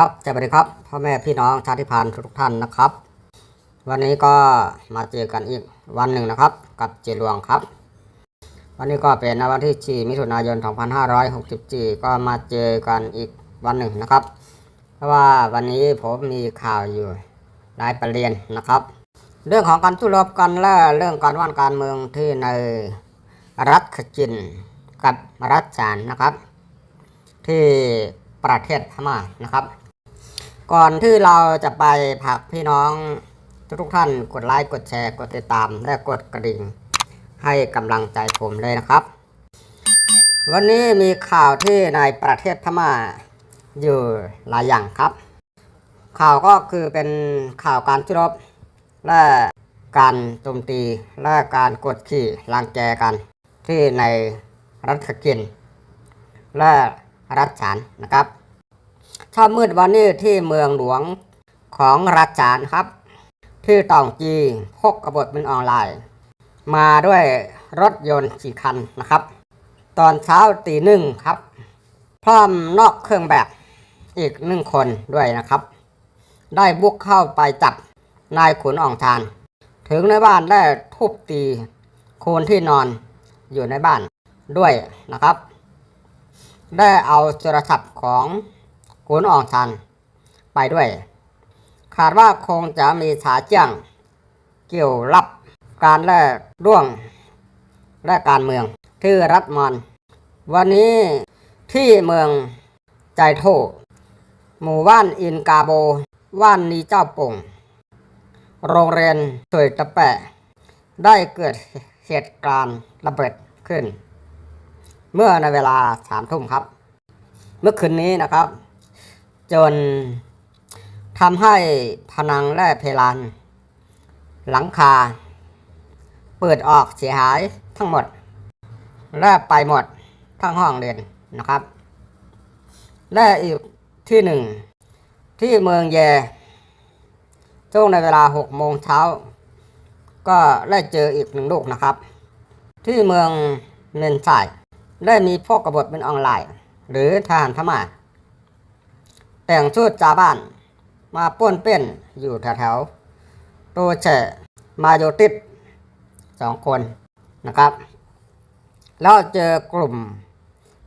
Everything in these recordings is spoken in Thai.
ครับสวัสดีครับพ่อแม่พี่น้องชาติพันธุ์ทุกท่านนะครับ วันนี้ก็มาเจอกันอีกวันหนึ่งนะครับ กับเจหลวงครับ วันนี้ก็เป็นวันที่4มิถุนายน 2564 ก็มาเจอกันอีกวันหนึ่งนะครับ เพราะว่าวันนี้ผมมีข่าวอยู่หลายประเด็นนะครับ เรื่องของการทุรบกันและเรื่องการว่านการเมืองที่ในรัฐขจินกับรัฐจานนะครับ ที่ประเทศพม่านะครับ ก่อนที่เราจะไปผักพี่น้องทุกท่านกดไลค์กดแชร์กดติดตามและกดกระดิ่ง ให้กำลังใจผมเลยนะครับ วันนี้มีข่าวที่ในประเทศพม่าอยู่หลายอย่างครับ ข่าวก็คือเป็นข่าวการชุรบและการโจมตีและการกดขี่รังแกกันที่ในรัฐขกินและรัฐฉานนะครับ เช้ามืดวันนี้ที่เมืองหลวงของรัฐฉานครับ ที่ตองจีพกกบฏเป็นออนไลน์ มาด้วยรถยนต์สี่คันนะครับ ตอนเช้าตีหนึ่งครับ พร้อมนอกเครื่องแบบอีกหนึ่งคนด้วยนะครับ ได้บุกเข้าไปจับนายขุนอ่องชาน ถึงในบ้านได้ทุบตีโคนที่นอนอยู่ในบ้านด้วยนะครับ ได้เอาโทรศัพท์ของ ขุนอ่องชานไปด้วย ขาดว่าคงจะมีสาเจียงเกี่ยวรับการแล่ร่วงและการเมืองที่รัฐมอน วันนี้ที่เมืองใจโทหมู่บ้านอินกาโบว่านนีเจ้าป่ง โรงเรียนสวยตะแปะ ได้เกิดเหตุการณ์ระเบิดขึ้น เมื่อในเวลาสามทุ่มครับ เมื่อคืนนี้นะครับ จนทำให้ผนังและเพลานหลังคา เปิดออกเสียหายทั้งหมด และไปหมดทั้งห้องเรียนนะครับ และอีกที่หนึ่ง ที่เมืองแยช่วงในเวลาหกโมงเช้า ก็ได้เจออีกหนึ่งลูกนะครับ ที่เมืองเมนไซได้มีพวกกบฏเป็นออนไลน์ หรือทหารพม่า แต่งชุดจาบ้าน มาป้วนเปี้ยนอยู่แถวๆโตเชมาโยติดสองคนนะครับ แล้วเจอกลุ่ม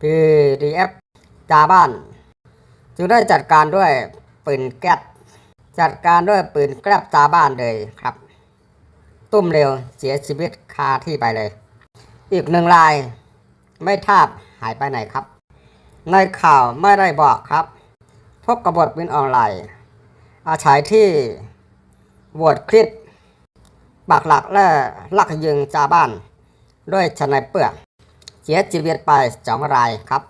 PDF จาบ้านจึงได้จัดการด้วยปืนแก๊สจัดการด้วยปืนแก๊สจาบ้านเลยครับ ตุ้มเร็วเสียชีวิตคาที่ไปเลย อีกหนึ่งราย ไม่ทราบหายไปไหนครับ ในข่าวไม่ได้บอกครับ พบกบฏบินออนไลน์ อาศัยที่โหวตคลิปปักหลักและลักยิงจาบ้านด้วยชนายเปลือกเสียชีวิตไปสองรายครับ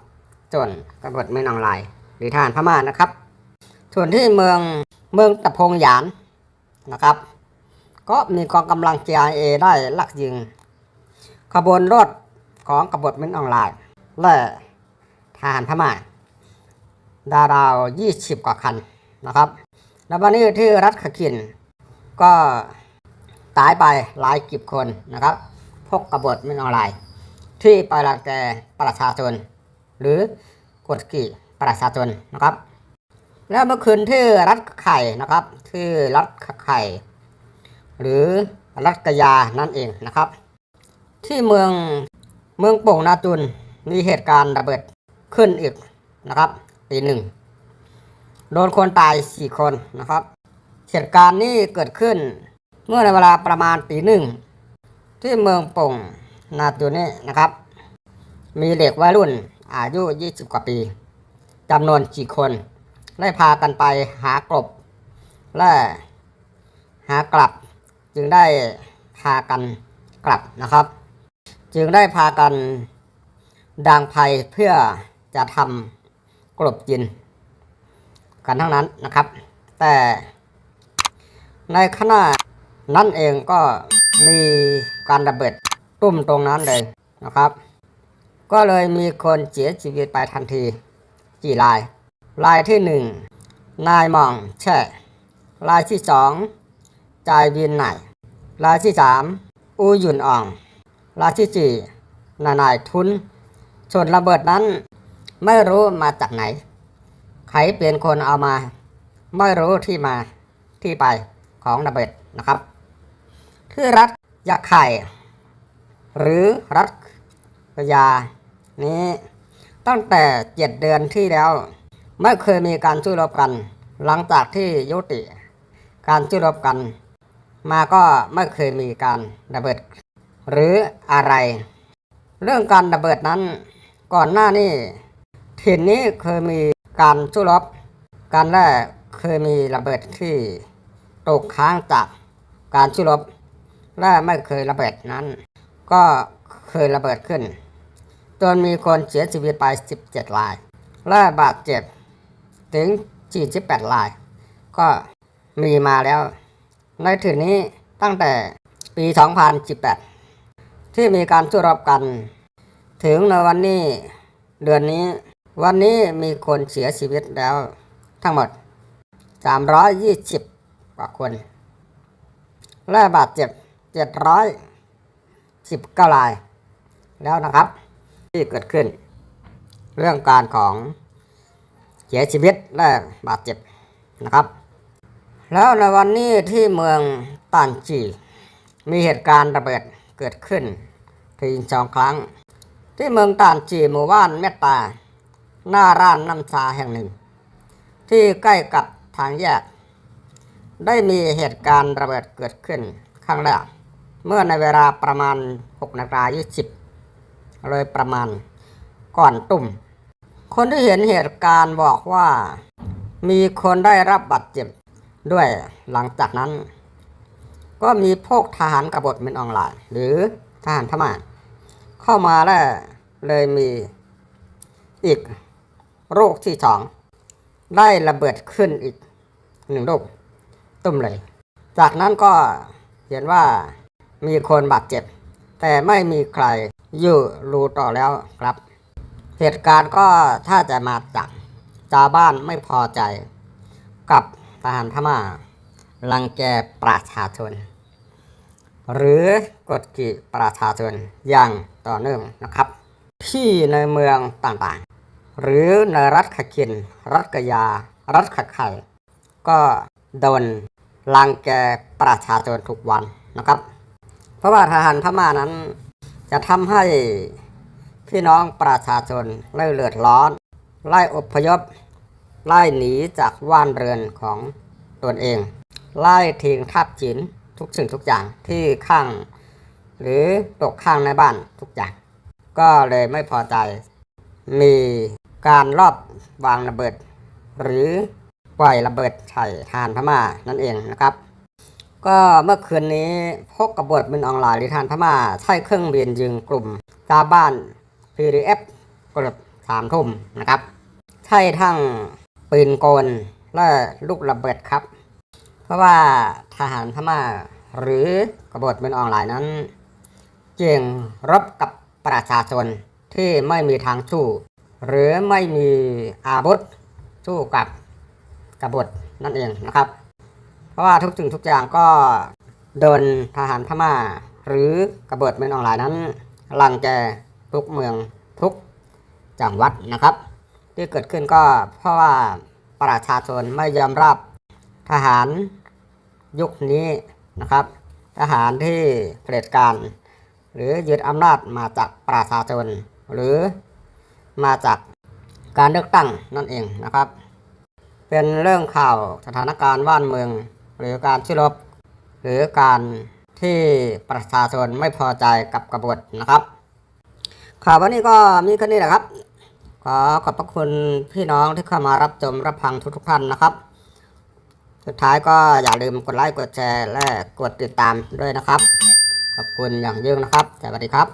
จนกบฏบินออนไลน์หรือทารพม่านะครับ ส่วนที่เมืองเมืองตะพงหยานนะครับ ก็มีกองกำลัง CIA ได้ลักยิง ขบวนรถของกบฏมินออนไลน์และทหารพม่า ดาราว 20 กว่าคันนะครับ แล้ววันนี้ที่รัฐขคินก็ตายไปหลายกิบคนนะครับพวกกบฏมินอนไลน์ที่ไปรังแกประชาชน หรือกดขี่ประชาชนนะครับ แล้วเมื่อคืนที่รัฐไข่นะครับ ที่รัฐไข่ หรือรัฐกยานั่นเองนะครับ ที่เมืองเมืองโป่งนาจุนมีเหตุการณ์ระเบิดขึ้นอีกนะครับ ตีหนึ่งโดนคนตายสี่คนนะครับ เหตุการณ์นี้เกิดขึ้นเมื่อในเวลาประมาณตีหนึ่ง ที่เมืองป่งนาจุนนี่นะครับ มีเด็กวัยรุ่นอายุ 20 กว่าปีจำนวนกี่คน ได้พากันไปหากลบ และหากลับ จึงได้พากันกลับนะครับ จึงได้พากันดังภัยเพื่อจะทำ กลบกินกันทั้งนั้นนะครับ แต่ในขณะนั้นเองก็มีการระเบิดตุ้มตรงนั้นเลยนะครับ ก็เลยมีคนเสียชีวิตไปทันทีกี่รายรายที่หนึ่งนายหมองแช่รายที่สองจายวินไหนรายที่สามอูหยุนอ่องรายที่สี่นานายทุนส่วนระเบิดนั้น ไม่รู้มาจากไหน ใครเป็นคนเอามา ไม่รู้ที่มาที่ไปของระเบิดนะครับที่รัฐยะไข่ หรือรัฐกยานี้ตั้งแต่เจ็ดเดือนที่แล้ว ไม่เคยมีการสู้รบกัน หลังจากที่ยุติ การสู้รบกัน มาก็ไม่เคยมีการระเบิด หรืออะไร เรื่องการระเบิดนั้นก่อนหน้านี้ ถิ่นนี้เคยมีการสู้รบกันและเคยมีระเบิดที่ตกค้างจากการสู้รบและไม่เคยระเบิดนั้น ก็เคยระเบิดขึ้น จนมีคนเสียชีวิตไป 17ราย และบาดเจ็บถึง 48ราย ก็มีมาแล้ว ในถึงนี้ตั้งแต่ปี 2018 ที่มีการสู้รบกัน ถึงในวันนี้เดือนนี้ วันนี้มีคนเสียชีวิตแล้วทั้งหมด 320 กว่าคน และบาดเจ็บ 719ราย แล้วนะครับ ที่เกิดขึ้น เรื่องการของเสียชีวิตและบาดเจ็บนะครับ แล้วในวันนี้ที่เมืองตันจี มีเหตุการณ์ระเบิดเกิดขึ้นถึงสองครั้ง ที่เมืองตานจีหมู่บ้านเมตตา หน้าร้านน้ำชาแห่งหนึ่ง ที่ใกล้กับทางแยก ได้มีเหตุการณ์ระเบิดเกิดขึ้นครั้งแรกเมื่อในเวลาประมาณ6นาฬิกา20เลยประมาณก่อนตุ่ม คนที่เห็นเหตุการณ์บอกว่า มีคนได้รับบาดเจ็บด้วยหลังจากนั้น ก็มีพวกทหารกบฏมินออนไลน์ หรือทหารพม่าเข้ามาแล้วเลยมีอีก โรคที่สองได้ระเบิดขึ้นอีกหนึ่งลูกตุ้มเลย จากนั้นก็เห็นว่ามีคนบาดเจ็บ แต่ไม่มีใครอยู่รูต่อแล้วครับ เหตุการณ์ก็ถ้าจะมาจากชาวบ้านไม่พอใจ กับทหารพม่ารังแกประชาชน หรือกดขี่ประชาชนอย่างต่อเนื่องนะครับ ที่ในเมืองต่างๆ หรือในรัฐขคิน รัฐกยา รัฐขไข่ก็โดนรังแกประชาชนทุกวันนะครับ เพราะว่าทหารพม่านั้น จะทำให้พี่น้องประชาชนไล่เลือดร้อน ไล่อพยพ ไล่หนีจากว่านเรือนของตนเอง ไล่ทิ้งทับจินทุกสิ่งทุกอย่างที่ข้าง หรือตกข้างในบ้านทุกอย่าง ก็เลยไม่พอใจมี การรอบวางระเบิด หรือปล่อยระเบิดใส่ทานพม่านั่นเองนะครับ ก็เมื่อคืนนี้พกกบฏบินออนไลน์หรือทานพม่าใช้เครื่องบินยิงกลุ่มชาบ้าน PDF กดสามทุ่มนะครับ ใช่ทั้งปืนกลและลูกระเบิดครับ เพราะว่าทหารพม่าหรือกบฏเป็นออนไลน์นั้นเจียงรบกับประชาชนที่ไม่มีทางสู้ หรือไม่มีอาวุธสู้กับกบฏนั่นเองนะครับ เพราะว่าทุกสิ่งทุกอย่างก็โดนทหารพม่า หรือกบฏเป็นออนไลน์นั้นลังแกทุกเมืองทุกจังหวัดนะครับ ที่เกิดขึ้นก็เพราะว่าประชาชนไม่ยอมรับทหารยุคนี้นะครับ ทหารที่เผด็จการ หรือยึดอำนาจมาจากประชาชนหรือ มาจากการเลือกตั้งนั่นเองนะครับ เป็นเรื่องข่าวสถานการณ์บ้านเมือง หรือการชุรบ หรือการที่ประชาชนไม่พอใจกับกบฏนะครับ ข่าววันนี้ก็มีแค่นี้แหละครับ ขอขอบพระคุณพี่น้องที่เข้ามารับชมรับฟังทุกๆท่านนะครับ สุดท้ายก็อย่าลืมกดไลค์กดแชร์และกดติดตามด้วยนะครับ ขอบคุณอย่างยิ่งนะครับสวัสดีครับ